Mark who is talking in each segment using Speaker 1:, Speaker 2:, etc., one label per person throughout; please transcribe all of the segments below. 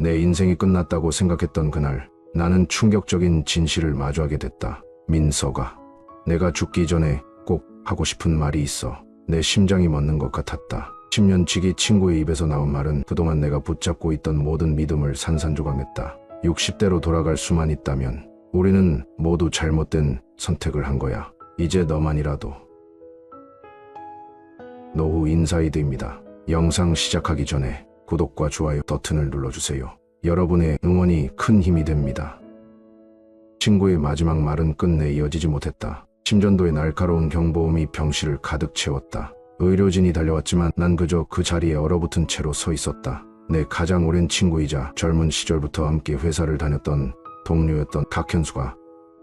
Speaker 1: 내 인생이 끝났다고 생각했던 그날 나는 충격적인 진실을 마주하게 됐다. 민서가 내가 죽기 전에 꼭 하고 싶은 말이 있어 내 심장이 멎는 것 같았다. 10년 지기 친구의 입에서 나온 말은 그동안 내가 붙잡고 있던 모든 믿음을 산산조각냈다. 60대로 돌아갈 수만 있다면 우리는 모두 잘못된 선택을 한 거야. 이제 너만이라도. 노후 인사이드입니다. 영상 시작하기 전에 구독과 좋아요 버튼을 눌러주세요. 여러분의 응원이 큰 힘이 됩니다. 친구의 마지막 말은 끝내 이어지지 못했다. 심전도의 날카로운 경보음이 병실을 가득 채웠다. 의료진이 달려왔지만 난 그저 그 자리에 얼어붙은 채로 서 있었다. 내 가장 오랜 친구이자 젊은 시절부터 함께 회사를 다녔던 동료였던 박현수가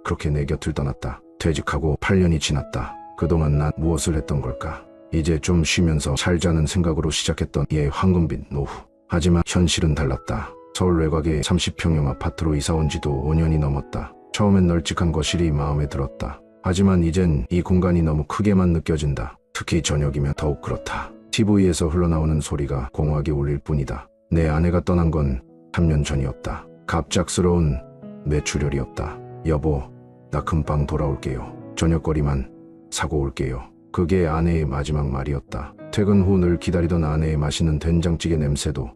Speaker 1: 그렇게 내 곁을 떠났다. 퇴직하고 8년이 지났다. 그동안 난 무엇을 했던 걸까? 이제 좀 쉬면서 살자는 생각으로 시작했던 얘 황금빛 노후. 하지만 현실은 달랐다. 서울 외곽의 30평형 아파트로 이사 온 지도 5년이 넘었다. 처음엔 널찍한 거실이 마음에 들었다. 하지만 이젠 이 공간이 너무 크게만 느껴진다. 특히 저녁이면 더욱 그렇다. TV에서 흘러나오는 소리가 공허하게 울릴 뿐이다. 내 아내가 떠난 건 3년 전이었다. 갑작스러운 매출혈이었다. 여보, 나 금방 돌아올게요. 저녁거리만 사고 올게요. 그게 아내의 마지막 말이었다. 퇴근 후 늘 기다리던 아내의 맛있는 된장찌개 냄새도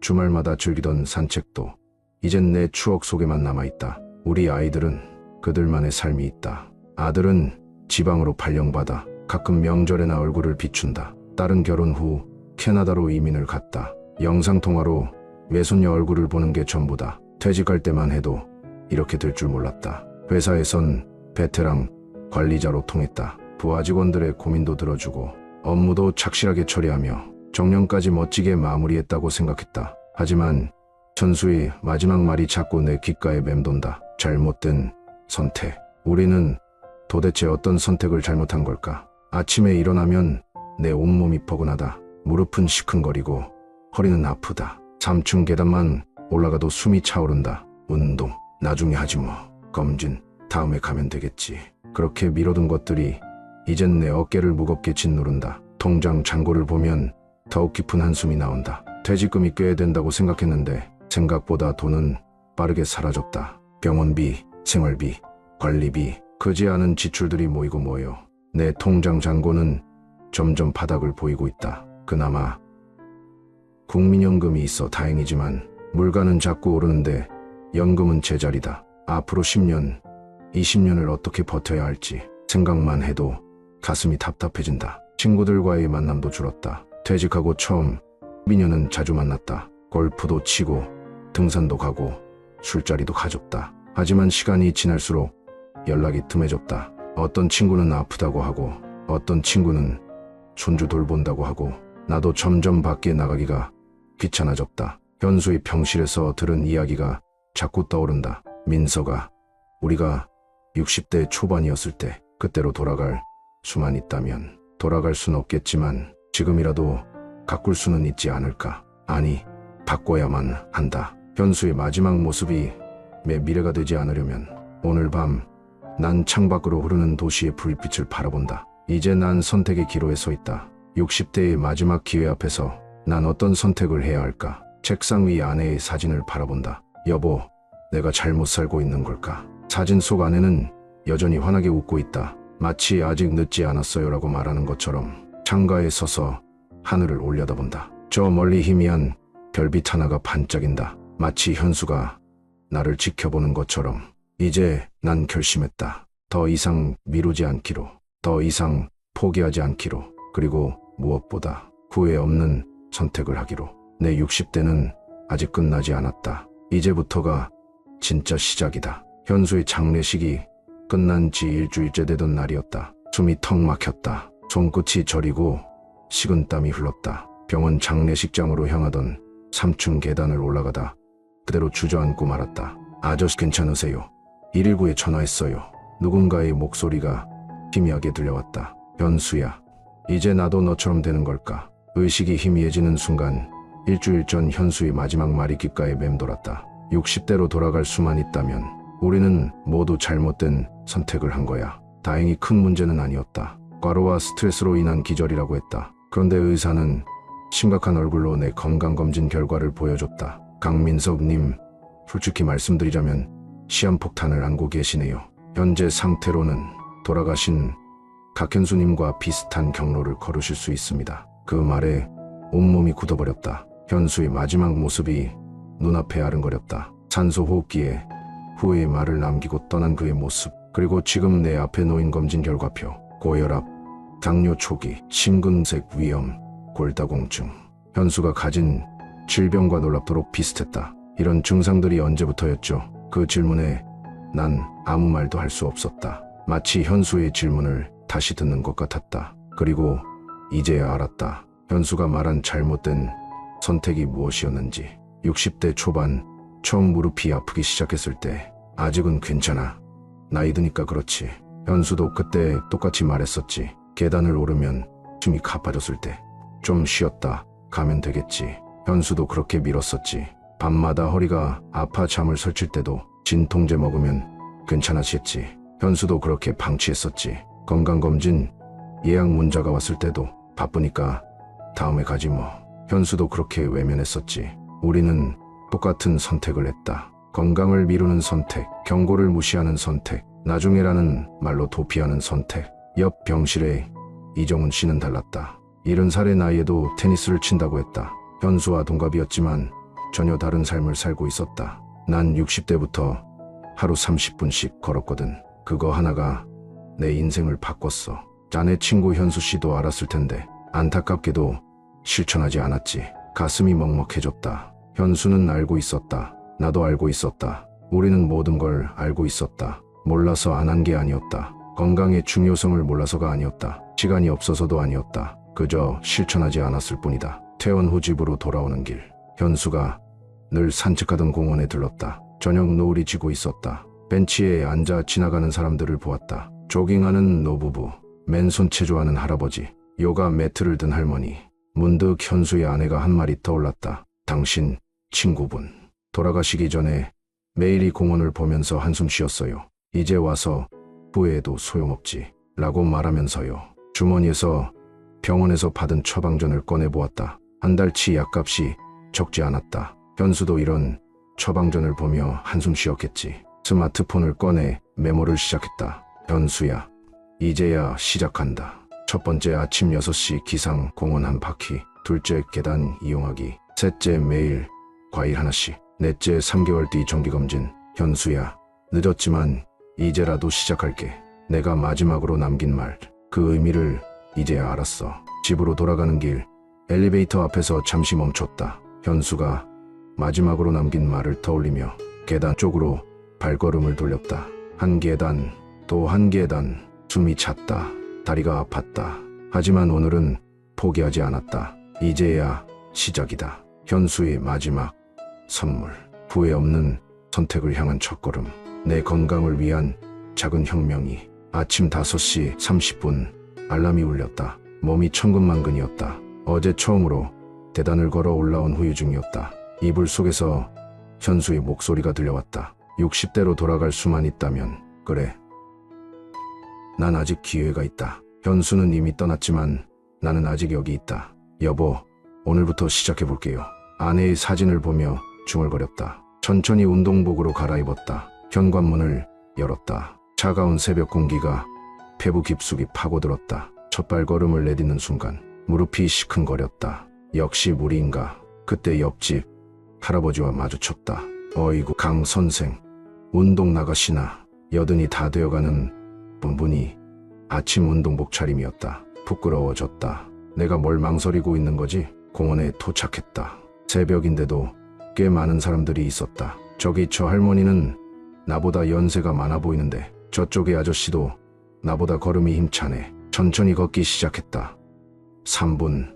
Speaker 1: 주말마다 즐기던 산책도 이젠 내 추억 속에만 남아있다. 우리 아이들은 그들만의 삶이 있다. 아들은 지방으로 발령받아 가끔 명절에나 얼굴을 비춘다. 딸은 결혼 후 캐나다로 이민을 갔다. 영상통화로 외손녀 얼굴을 보는 게 전부다. 퇴직할 때만 해도 이렇게 될 줄 몰랐다. 회사에선 베테랑 관리자로 통했다. 부하 직원들의 고민도 들어주고 업무도 착실하게 처리하며 정년까지 멋지게 마무리했다고 생각했다. 하지만 천수의 마지막 말이 자꾸 내 귓가에 맴돈다. 잘못된 선택. 우리는 도대체 어떤 선택을 잘못한 걸까? 아침에 일어나면 내 온몸이 포근하다. 무릎은 시큰거리고 허리는 아프다. 3층 계단만 올라가도 숨이 차오른다. 운동 나중에 하지 뭐. 검진 다음에 가면 되겠지. 그렇게 미뤄둔 것들이 이젠 내 어깨를 무겁게 짓누른다. 통장 잔고를 보면 더욱 깊은 한숨이 나온다. 퇴직금이 꽤 된다고 생각했는데 생각보다 돈은 빠르게 사라졌다. 병원비, 생활비, 관리비, 크지 않은 지출들이 모이고 모여 내 통장 잔고는 점점 바닥을 보이고 있다. 그나마 국민연금이 있어 다행이지만 물가는 자꾸 오르는데 연금은 제자리다. 앞으로 10년, 20년을 어떻게 버텨야 할지 생각만 해도 가슴이 답답해진다. 친구들과의 만남도 줄었다. 퇴직하고 처음 미녀는 자주 만났다. 골프도 치고 등산도 가고 술자리도 가졌다. 하지만 시간이 지날수록 연락이 틈해졌다. 어떤 친구는 아프다고 하고 어떤 친구는 손주 돌본다고 하고 나도 점점 밖에 나가기가 귀찮아졌다. 현수의 병실에서 들은 이야기가 자꾸 떠오른다. 민서가 우리가 60대 초반이었을 때 그때로 돌아갈 수만 있다면 돌아갈 순 없겠지만 지금이라도 가꿀 수는 있지 않을까. 아니, 바꿔야만 한다. 현수의 마지막 모습이 내 미래가 되지 않으려면 오늘 밤 난 창밖으로 흐르는 도시의 불빛을 바라본다. 이제 난 선택의 기로에 서 있다. 60대의 마지막 기회 앞에서 난 어떤 선택을 해야 할까? 책상 위 아내의 사진을 바라본다. 여보, 내가 잘못 살고 있는 걸까? 사진 속 아내는 여전히 환하게 웃고 있다. 마치 아직 늦지 않았어요라고 말하는 것처럼 창가에 서서 하늘을 올려다본다. 저 멀리 희미한 별빛 하나가 반짝인다. 마치 현수가 나를 지켜보는 것처럼 이제 난 결심했다. 더 이상 미루지 않기로, 더 이상 포기하지 않기로, 그리고 무엇보다 후회 없는 선택을 하기로. 내 60대는 아직 끝나지 않았다. 이제부터가 진짜 시작이다. 현수의 장례식이 끝난 지 일주일째 되던 날이었다. 숨이 턱 막혔다. 손끝이 저리고 식은 땀이 흘렀다. 병원 장례식장으로 향하던 3층 계단을 올라가다 그대로 주저앉고 말았다. 아저씨 괜찮으세요? 119에 전화했어요. 누군가의 목소리가 희미하게 들려왔다. 현수야, 이제 나도 너처럼 되는 걸까? 의식이 희미해지는 순간 일주일 전 현수의 마지막 말이 귓가에 맴돌았다. 60대로 돌아갈 수만 있다면 우리는 모두 잘못된 선택을 한 거야. 다행히 큰 문제는 아니었다. 과로와 스트레스로 인한 기절이라고 했다. 그런데 의사는 심각한 얼굴로 내 건강검진 결과를 보여줬다. 강민석님, 솔직히 말씀드리자면 시한폭탄을 안고 계시네요. 현재 상태로는 돌아가신 각현수님과 비슷한 경로를 걸으실 수 있습니다. 그 말에 온몸이 굳어버렸다. 현수의 마지막 모습이 눈앞에 아른거렸다. 산소 호흡기에 후회의 말을 남기고 떠난 그의 모습, 그리고 지금 내 앞에 놓인 검진 결과표, 고혈압, 당뇨 초기, 심근색 위염, 골다공증. 현수가 가진 질병과 놀랍도록 비슷했다. 이런 증상들이 언제부터였죠? 그 질문에 난 아무 말도 할 수 없었다. 마치 현수의 질문을 다시 듣는 것 같았다. 그리고 이제야 알았다. 현수가 말한 잘못된 선택이 무엇이었는지. 60대 초반 처음 무릎이 아프기 시작했을 때 아직은 괜찮아. 나이 드니까 그렇지. 현수도 그때 똑같이 말했었지. 계단을 오르면 숨이 가빠졌을 때 좀 쉬었다 가면 되겠지. 현수도 그렇게 밀었었지. 밤마다 허리가 아파 잠을 설칠 때도 진통제 먹으면 괜찮아지겠지. 현수도 그렇게 방치했었지. 건강검진 예약 문자가 왔을 때도 바쁘니까 다음에 가지 뭐. 현수도 그렇게 외면했었지. 우리는 똑같은 선택을 했다. 건강을 미루는 선택, 경고를 무시하는 선택, 나중에라는 말로 도피하는 선택. 옆 병실에 이정훈 씨는 달랐다. 70살의 나이에도 테니스를 친다고 했다. 현수와 동갑이었지만 전혀 다른 삶을 살고 있었다. 난 60대부터 하루 30분씩 걸었거든. 그거 하나가 내 인생을 바꿨어. 자네 친구 현수 씨도 알았을 텐데 안타깝게도 실천하지 않았지. 가슴이 먹먹해졌다. 현수는 알고 있었다. 나도 알고 있었다. 우리는 모든 걸 알고 있었다. 몰라서 안 한 게 아니었다. 건강의 중요성을 몰라서가 아니었다. 시간이 없어서도 아니었다. 그저 실천하지 않았을 뿐이다. 퇴원 후 집으로 돌아오는 길. 현수가 늘 산책하던 공원에 들렀다. 저녁 노을이 지고 있었다. 벤치에 앉아 지나가는 사람들을 보았다. 조깅하는 노부부, 맨손 체조하는 할아버지, 요가 매트를 든 할머니. 문득 현수의 아내가 한 말이 떠올랐다. 당신 친구분. 돌아가시기 전에 매일 이 공원을 보면서 한숨 쉬었어요. 이제 와서 후회해도 소용없지. 라고 말하면서요. 주머니에서 병원에서 받은 처방전을 꺼내보았다. 한 달치 약값이 적지 않았다. 현수도 이런 처방전을 보며 한숨 쉬었겠지. 스마트폰을 꺼내 메모를 시작했다. 현수야, 이제야 시작한다. 첫 번째 아침 6시 기상 공원 한 바퀴, 둘째 계단 이용하기, 셋째 매일 과일 하나씩, 넷째 3개월 뒤 정기검진. 현수야, 늦었지만 이제라도 시작할게. 내가 마지막으로 남긴 말, 그 의미를 이제야 알았어. 집으로 돌아가는 길, 엘리베이터 앞에서 잠시 멈췄다. 현수가 마지막으로 남긴 말을 떠올리며 계단 쪽으로 발걸음을 돌렸다. 한 계단, 또 한 계단, 숨이 찼다. 다리가 아팠다. 하지만 오늘은 포기하지 않았다. 이제야 시작이다. 현수의 마지막 선물. 후회 없는 선택을 향한 첫걸음. 내 건강을 위한 작은 혁명이. 아침 5시 30분 알람이 울렸다. 몸이 천근만근이었다. 어제 처음으로 계단을 걸어 올라온 후유 중이었다. 이불 속에서 현수의 목소리가 들려왔다. 60대로 돌아갈 수만 있다면 그래. 난 아직 기회가 있다. 현수는 이미 떠났지만 나는 아직 여기 있다. 여보, 오늘부터 시작해볼게요. 아내의 사진을 보며 중얼거렸다. 천천히 운동복으로 갈아입었다. 현관문을 열었다. 차가운 새벽 공기가 폐부 깊숙이 파고들었다. 첫 발걸음을 내딛는 순간 무릎이 시큰거렸다. 역시 무리인가. 그때 옆집 할아버지와 마주쳤다. 어이구 강 선생 운동 나가시나 여든이 다 되어가는 분분이 아침 운동복 차림이었다. 부끄러워졌다. 내가 뭘 망설이고 있는 거지? 공원에 도착했다. 새벽인데도 꽤 많은 사람들이 있었다. 저기 저 할머니는 나보다 연세가 많아 보이는데 저쪽의 아저씨도 나보다 걸음이 힘차네. 천천히 걷기 시작했다. 3분,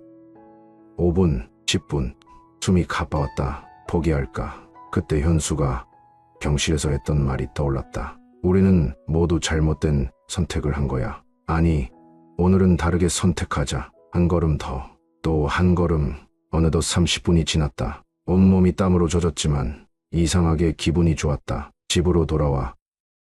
Speaker 1: 5분, 10분, 숨이 가빠웠다. 포기할까? 그때 현수가 병실에서 했던 말이 떠올랐다. 우리는 모두 잘못된 선택을 한 거야. 아니, 오늘은 다르게 선택하자. 한 걸음 더, 또 한 걸음. 어느덧 30분이 지났다. 온몸이 땀으로 젖었지만 이상하게 기분이 좋았다. 집으로 돌아와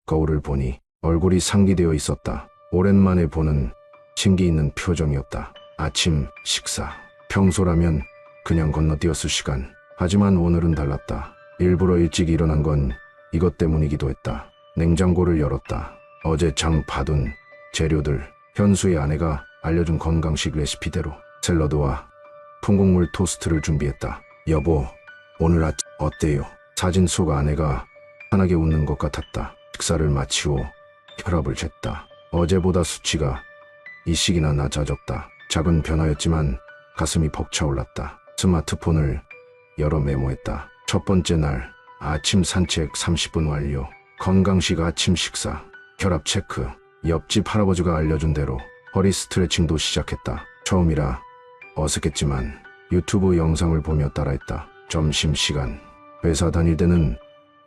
Speaker 1: 거울을 보니 얼굴이 상기되어 있었다. 오랜만에 보는 신기 있는 표정이었다. 아침 식사. 평소라면 그냥 건너뛰었을 시간. 하지만 오늘은 달랐다. 일부러 일찍 일어난 건 이것 때문이기도 했다. 냉장고를 열었다. 어제 장 봐둔 재료들, 현수의 아내가 알려준 건강식 레시피대로 샐러드와 풍곡물 토스트를 준비했다. 여보, 오늘 아침 어때요? 사진 속 아내가 환하게 웃는 것 같았다. 식사를 마치고 혈압을 쟀다. 어제보다 수치가 이씩이나 낮아졌다. 작은 변화였지만 가슴이 벅차올랐다. 스마트폰을 열어 메모했다. 첫 번째 날 아침 산책 30분 완료. 건강식 아침 식사. 혈압 체크. 옆집 할아버지가 알려준 대로 허리 스트레칭도 시작했다. 처음이라 어색했지만 유튜브 영상을 보며 따라했다. 점심시간. 회사 다닐 때는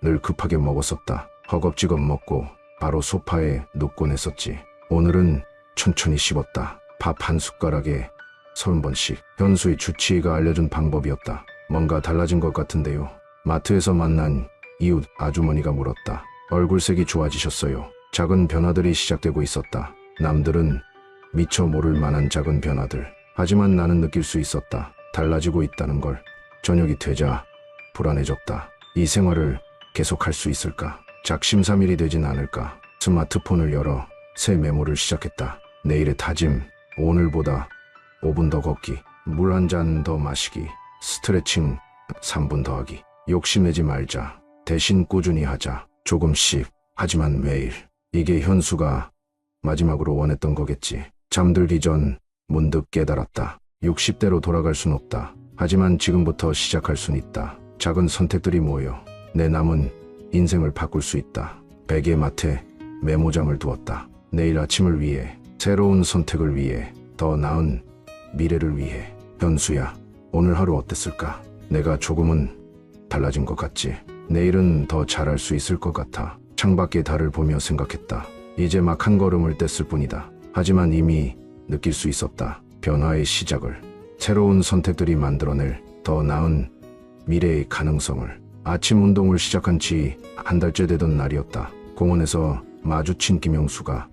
Speaker 1: 늘 급하게 먹었었다. 허겁지겁 먹고 바로 소파에 눕곤 했었지. 오늘은 천천히 씹었다. 밥 한 숟가락에 서른 번씩. 현수의 주치의가 알려준 방법이었다. 뭔가 달라진 것 같은데요. 마트에서 만난 이웃 아주머니가 물었다. 얼굴색이 좋아지셨어요. 작은 변화들이 시작되고 있었다. 남들은 미처 모를 만한 작은 변화들. 하지만 나는 느낄 수 있었다. 달라지고 있다는 걸. 저녁이 되자 불안해졌다. 이 생활을 계속할 수 있을까? 작심삼일이 되진 않을까? 스마트폰을 열어 새 메모를 시작했다. 내일의 다짐, 오늘보다 5분 더 걷기, 물 한 잔 더 마시기, 스트레칭 3분 더 하기. 욕심내지 말자. 대신 꾸준히 하자. 조금씩, 하지만 매일. 이게 현수가 마지막으로 원했던 거겠지. 잠들기 전 문득 깨달았다. 60대로 돌아갈 순 없다. 하지만 지금부터 시작할 순 있다. 작은 선택들이 모여 내 남은 인생을 바꿀 수 있다. 베개 맡에 메모장을 두었다. 내일 아침을 위해, 새로운 선택을 위해, 더 나은 미래를 위해. 현수야, 오늘 하루 어땠을까? 내가 조금은 달라진 것 같지? 내일은 더 잘할 수 있을 것 같아. 창밖의 달을 보며 생각했다. 이제 막 한 걸음을 뗐을 뿐이다. 하지만 이미 느낄 수 있었다. 변화의 시작을. 새로운 선택들이 만들어낼 더 나은 미래의 가능성을. 아침 운동을 시작한 지 한 달째 되던 날이었다. 공원에서 마주친 김영수가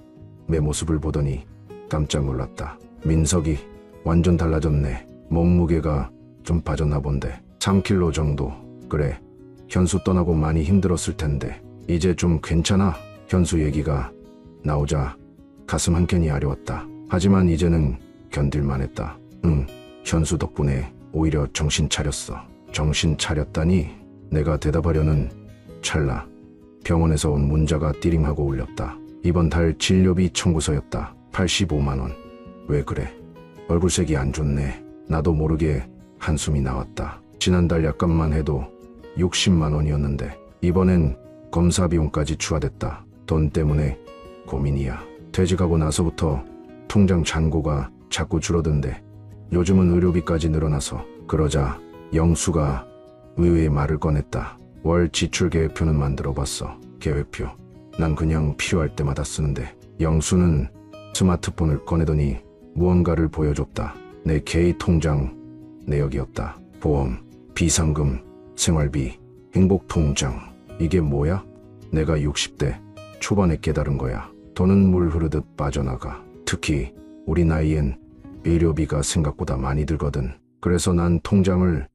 Speaker 1: 내 모습을 보더니 깜짝 놀랐다. 민석이 완전 달라졌네. 몸무게가 좀 빠졌나 본데. 3kg 정도. 그래. 현수 떠나고 많이 힘들었을 텐데. 이제 좀 괜찮아. 현수 얘기가 나오자 가슴 한켠이 아려웠다. 하지만 이제는 견딜만 했다. 응. 현수 덕분에 오히려 정신 차렸어. 정신 차렸다니 내가 대답하려는 찰나 병원에서 온 문자가 띠링하고 울렸다. 이번 달 진료비 청구서였다. 85만 원. 왜 그래? 얼굴색이 안 좋네. 나도 모르게 한숨이 나왔다. 지난달 약값만 해도 60만 원이었는데 이번엔 검사 비용까지 추가됐다. 돈 때문에 고민이야. 퇴직하고 나서부터 통장 잔고가 자꾸 줄어든대. 요즘은 의료비까지 늘어나서 그러자 영수가 의외의 말을 꺼냈다. 월 지출 계획표는 만들어 봤어. 계획표. 난 그냥 필요할 때마다 쓰는데 영수는 스마트폰을 꺼내더니 무언가를 보여줬다. 내 개인 통장 내역이었다. 보험, 비상금, 생활비, 행복 통장. 이게 뭐야? 내가 60대 초반에 깨달은 거야. 돈은 물 흐르듯 빠져나가. 특히 우리 나이엔 의료비가 생각보다 많이 들거든. 그래서 난 통장을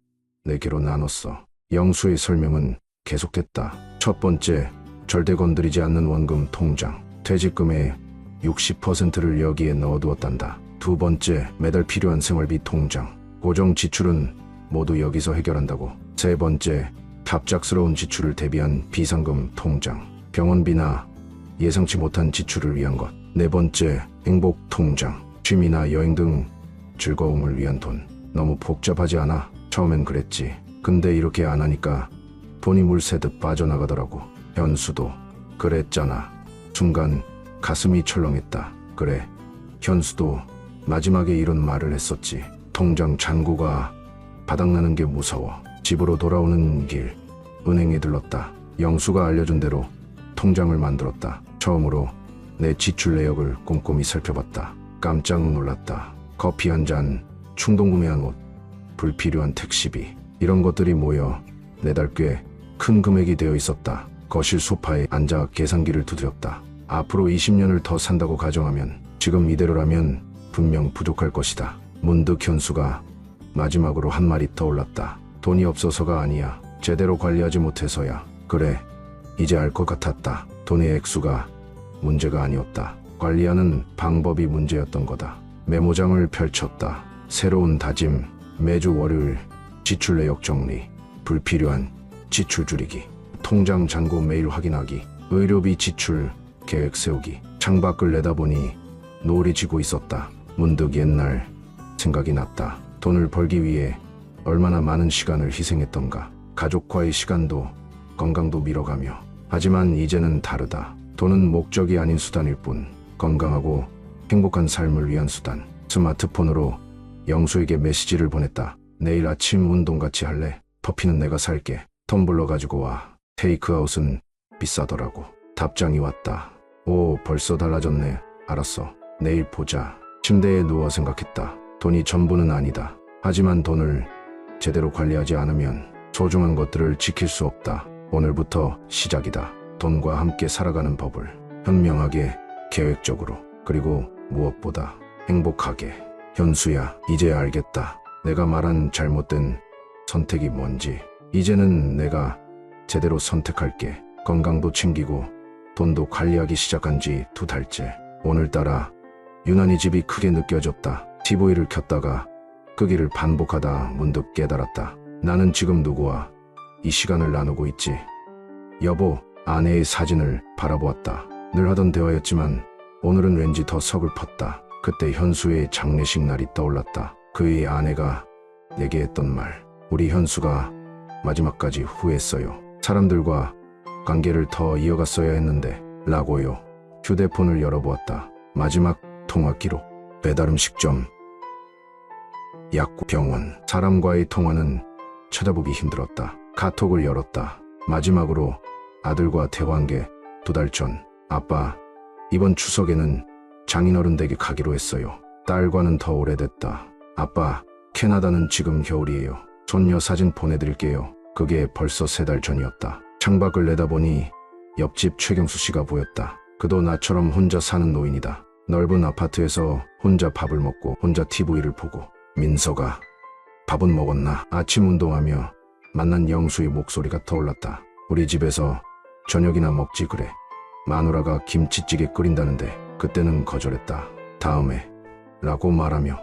Speaker 1: 네 개로 나눴어. 영수의 설명은 계속됐다. 첫 번째, 절대 건드리지 않는 원금 통장. 퇴직금의 60%를 여기에 넣어두었단다. 두 번째, 매달 필요한 생활비 통장. 고정 지출은 모두 여기서 해결한다고. 세 번째, 갑작스러운 지출을 대비한 비상금 통장. 병원비나 예상치 못한 지출을 위한 것. 네 번째, 행복 통장. 취미나 여행 등 즐거움을 위한 돈. 너무 복잡하지 않아? 처음엔 그랬지. 근데 이렇게 안 하니까 돈이 물 새듯 빠져나가더라고. 현수도 그랬잖아. 순간 가슴이 철렁했다. 그래. 현수도 마지막에 이런 말을 했었지. 통장 잔고가 바닥나는 게 무서워. 집으로 돌아오는 길 은행에 들렀다. 영수가 알려준 대로 통장을 만들었다. 처음으로 내 지출 내역을 꼼꼼히 살펴봤다. 깜짝 놀랐다. 커피 한 잔, 충동 구매한 옷, 불필요한 택시비, 이런 것들이 모여 매달 꽤 큰 금액이 되어 있었다. 거실 소파에 앉아 계산기를 두드렸다. 앞으로 20년을 더 산다고 가정하면 지금 이대로라면 분명 부족할 것이다. 문득 현수가 마지막으로 한 말이 떠올랐다. 돈이 없어서가 아니야. 제대로 관리하지 못해서야. 그래. 이제 알 것 같았다. 돈의 액수가 문제가 아니었다. 관리하는 방법이 문제였던 거다. 메모장을 펼쳤다. 새로운 다짐. 매주 월요일 지출 내역 정리. 불필요한 지출 줄이기. 통장 잔고 매일 확인하기. 의료비 지출 계획 세우기. 창밖을 내다보니 노을이 지고 있었다. 문득 옛날 생각이 났다. 돈을 벌기 위해 얼마나 많은 시간을 희생했던가. 가족과의 시간도 건강도 밀어가며. 하지만 이제는 다르다. 돈은 목적이 아닌 수단일 뿐. 건강하고 행복한 삶을 위한 수단. 스마트폰으로 영수에게 메시지를 보냈다. 내일 아침 운동 같이 할래? 커피는 내가 살게. 텀블러 가지고 와. 테이크아웃은 비싸더라고. 답장이 왔다. 오, 벌써 달라졌네. 알았어. 내일 보자. 침대에 누워 생각했다. 돈이 전부는 아니다. 하지만 돈을 제대로 관리하지 않으면 소중한 것들을 지킬 수 없다. 오늘부터 시작이다. 돈과 함께 살아가는 법을 현명하게, 계획적으로, 그리고 무엇보다 행복하게. 현수야, 이제 알겠다. 내가 말한 잘못된 선택이 뭔지. 이제는 내가 제대로 선택할게. 건강도 챙기고 돈도 관리하기 시작한 지 두 달째. 오늘따라 유난히 집이 크게 느껴졌다. TV를 켰다가 끄기를 반복하다 문득 깨달았다. 나는 지금 누구와 이 시간을 나누고 있지. 여보, 아내의 사진을 바라보았다. 늘 하던 대화였지만 오늘은 왠지 더 서글펐다. 그때 현수의 장례식 날이 떠올랐다. 그의 아내가 내게 했던 말. 우리 현수가 마지막까지 후회했어요. 사람들과 관계를 더 이어갔어야 했는데 라고요. 휴대폰을 열어보았다. 마지막 통화 기록. 배달 음식점. 약국 병원. 사람과의 통화는 찾아보기 힘들었다. 카톡을 열었다. 마지막으로 아들과 대화한 게 두 달 전. 아빠, 이번 추석에는 장인어른 댁에 가기로 했어요. 딸과는 더 오래됐다. 아빠, 캐나다는 지금 겨울이에요. 손녀 사진 보내드릴게요. 그게 벌써 세 달 전이었다. 창밖을 내다보니 옆집 최경수 씨가 보였다. 그도 나처럼 혼자 사는 노인이다. 넓은 아파트에서 혼자 밥을 먹고 혼자 TV를 보고 민서가 밥은 먹었나 아침 운동하며 만난 영수의 목소리가 떠올랐다. 우리 집에서 저녁이나 먹지 그래. 마누라가 김치찌개 끓인다는데 그때는 거절했다. 다음에 라고 말하며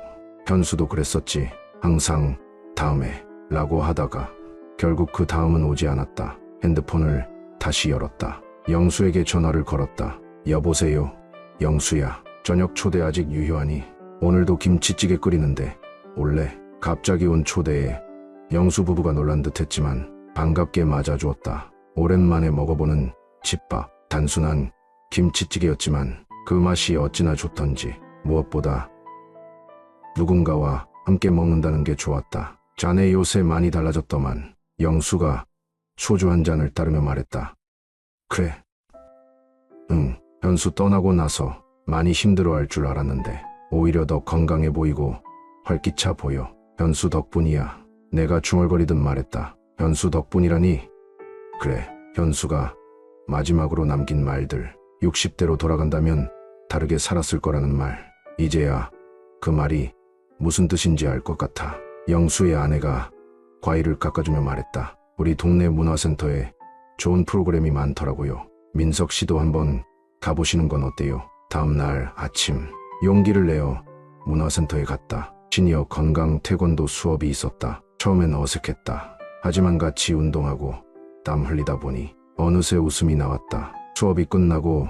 Speaker 1: 현수도 그랬었지. 항상 다음에 라고 하다가 결국 그 다음은 오지 않았다. 핸드폰을 다시 열었다. 영수에게 전화를 걸었다. 여보세요. 영수야. 저녁 초대 아직 유효하니 오늘도 김치찌개 끓이는데 올래? 갑자기 온 초대에 영수 부부가 놀란 듯 했지만 반갑게 맞아주었다. 오랜만에 먹어보는 집밥. 단순한 김치찌개였지만 그 맛이 어찌나 좋던지 무엇보다 누군가와 함께 먹는다는 게 좋았다. 자네 요새 많이 달라졌더만 영수가 소주 한 잔을 따르며 말했다. 그래. 응, 현수 떠나고 나서 많이 힘들어할 줄 알았는데 오히려 더 건강해 보이고 활기차 보여. 현수 덕분이야. 내가 중얼거리듯 말했다. 현수 덕분이라니? 그래, 현수가 마지막으로 남긴 말들. 60대로 돌아간다면 다르게 살았을 거라는 말. 이제야 그 말이 무슨 뜻인지 알 것 같아. 영수의 아내가 과일을 깎아주며 말했다. 우리 동네 문화센터에 좋은 프로그램이 많더라고요. 민석 씨도 한번 가보시는 건 어때요? 다음 날 아침 용기를 내어 문화센터에 갔다. 시니어 건강 태권도 수업이 있었다. 처음엔 어색했다. 하지만 같이 운동하고 땀 흘리다 보니 어느새 웃음이 나왔다. 수업이 끝나고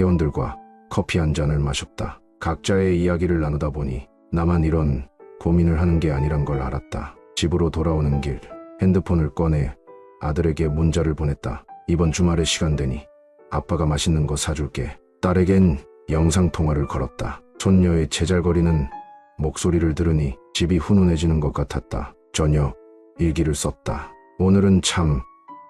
Speaker 1: 회원들과 커피 한 잔을 마셨다. 각자의 이야기를 나누다 보니 나만 이런 고민을 하는 게 아니란 걸 알았다. 집으로 돌아오는 길 핸드폰을 꺼내 아들에게 문자를 보냈다. 이번 주말에 시간 되니 아빠가 맛있는 거 사줄게. 딸에겐 영상 통화를 걸었다. 손녀의 제잘거리는 목소리를 들으니 집이 훈훈해지는 것 같았다. 저녁 일기를 썼다. 오늘은 참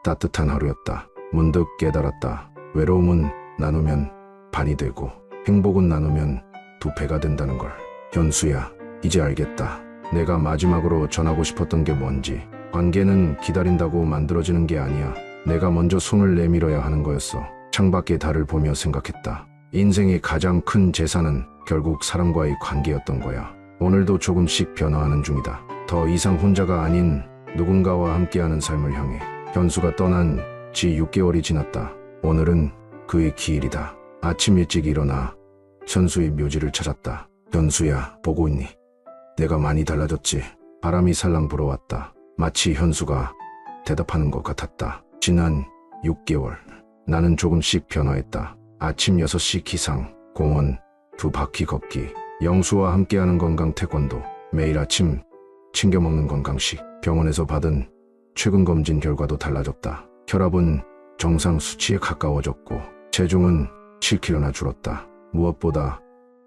Speaker 1: 따뜻한 하루였다. 문득 깨달았다. 외로움은 나누면 반이 되고 행복은 나누면 두 배가 된다는 걸. 현수야, 이제 알겠다. 내가 마지막으로 전하고 싶었던 게 뭔지. 관계는 기다린다고 만들어지는 게 아니야. 내가 먼저 손을 내밀어야 하는 거였어. 창밖의 달을 보며 생각했다. 인생의 가장 큰 재산은 결국 사람과의 관계였던 거야. 오늘도 조금씩 변화하는 중이다. 더 이상 혼자가 아닌 누군가와 함께하는 삶을 향해 현수가 떠난 지 6개월이 지났다. 오늘은 그의 기일이다. 아침 일찍 일어나 현수의 묘지를 찾았다. 현수야, 보고 있니? 내가 많이 달라졌지. 바람이 살랑 불어왔다. 마치 현수가 대답하는 것 같았다. 지난 6개월. 나는 조금씩 변화했다. 아침 6시 기상, 공원, 두 바퀴 걷기, 영수와 함께하는 건강 태권도, 매일 아침 챙겨 먹는 건강식, 병원에서 받은 최근 검진 결과도 달라졌다. 혈압은 정상 수치에 가까워졌고, 체중은 7kg나 줄었다. 무엇보다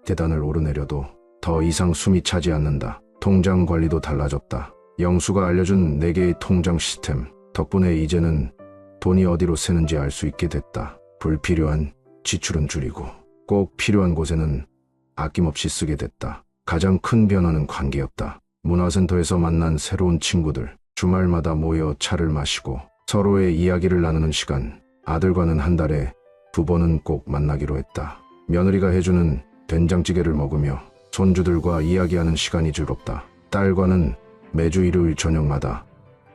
Speaker 1: 계단을 오르내려도 더 이상 숨이 차지 않는다. 통장 관리도 달라졌다. 영수가 알려준 4개의 통장 시스템 덕분에 이제는 돈이 어디로 새는지 알 수 있게 됐다. 불필요한 지출은 줄이고 꼭 필요한 곳에는 아낌없이 쓰게 됐다. 가장 큰 변화는 관계였다. 문화센터에서 만난 새로운 친구들, 주말마다 모여 차를 마시고 서로의 이야기를 나누는 시간, 아들과는 한 달에 두 번은 꼭 만나기로 했다. 며느리가 해주는 된장찌개를 먹으며 손주들과 이야기하는 시간이 즐겁다. 딸과는 매주 일요일 저녁마다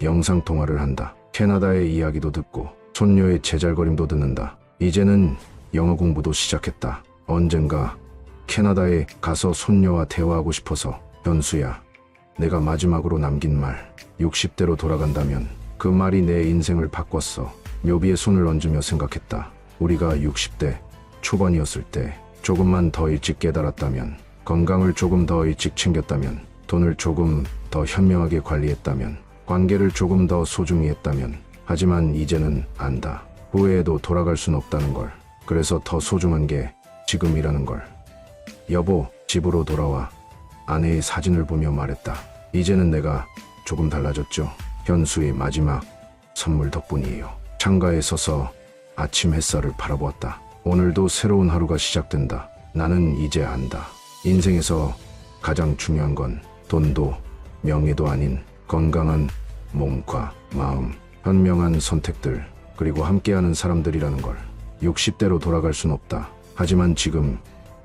Speaker 1: 영상 통화를 한다. 캐나다의 이야기도 듣고 손녀의 제잘거림도 듣는다. 이제는 영어 공부도 시작했다. 언젠가 캐나다에 가서 손녀와 대화하고 싶어서 현수야. 내가 마지막으로 남긴 말 60대로 돌아간다면 그 말이 내 인생을 바꿨어. 묘비에 손을 얹으며 생각했다. 우리가 60대 초반이었을 때 조금만 더 일찍 깨달았다면 건강을 조금 더 일찍 챙겼다면 돈을 조금 더 현명하게 관리했다면 관계를 조금 더 소중히 했다면 하지만 이제는 안다. 후회해도 돌아갈 순 없다는 걸. 그래서 더 소중한 게 지금이라는 걸. 여보, 집으로 돌아와. 아내의 사진을 보며 말했다. 이제는 내가 조금 달라졌죠. 현수의 마지막 선물 덕분이에요. 창가에 서서 아침 햇살을 바라보았다. 오늘도 새로운 하루가 시작된다. 나는 이제 안다. 인생에서 가장 중요한 건 돈도 명예도 아닌 건강한 몸과 마음, 현명한 선택들, 그리고 함께하는 사람들이라는 걸. 60대로 돌아갈 순 없다. 하지만 지금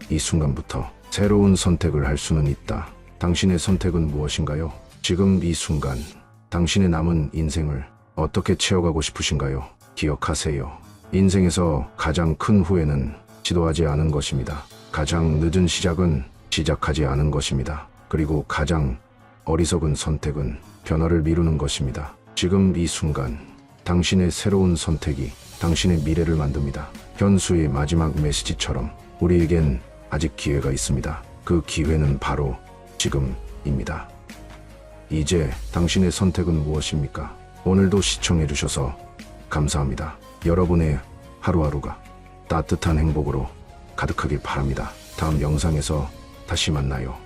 Speaker 1: 이 순간부터 새로운 선택을 할 수는 있다. 당신의 선택은 무엇인가요? 지금 이 순간, 당신의 남은 인생을 어떻게 채워가고 싶으신가요? 기억하세요. 인생에서 가장 큰 후회는 시도하지 않은 것입니다. 가장 늦은 시작은 시작하지 않은 것입니다. 그리고 가장 어리석은 선택은 변화를 미루는 것입니다. 지금 이 순간, 당신의 새로운 선택이 당신의 미래를 만듭니다. 현수의 마지막 메시지처럼 우리에겐 아직 기회가 있습니다. 그 기회는 바로 지금입니다. 이제 당신의 선택은 무엇입니까? 오늘도 시청해주셔서 감사합니다. 여러분의 하루하루가 따뜻한 행복으로 가득하길 바랍니다. 다음 영상에서 다시 만나요.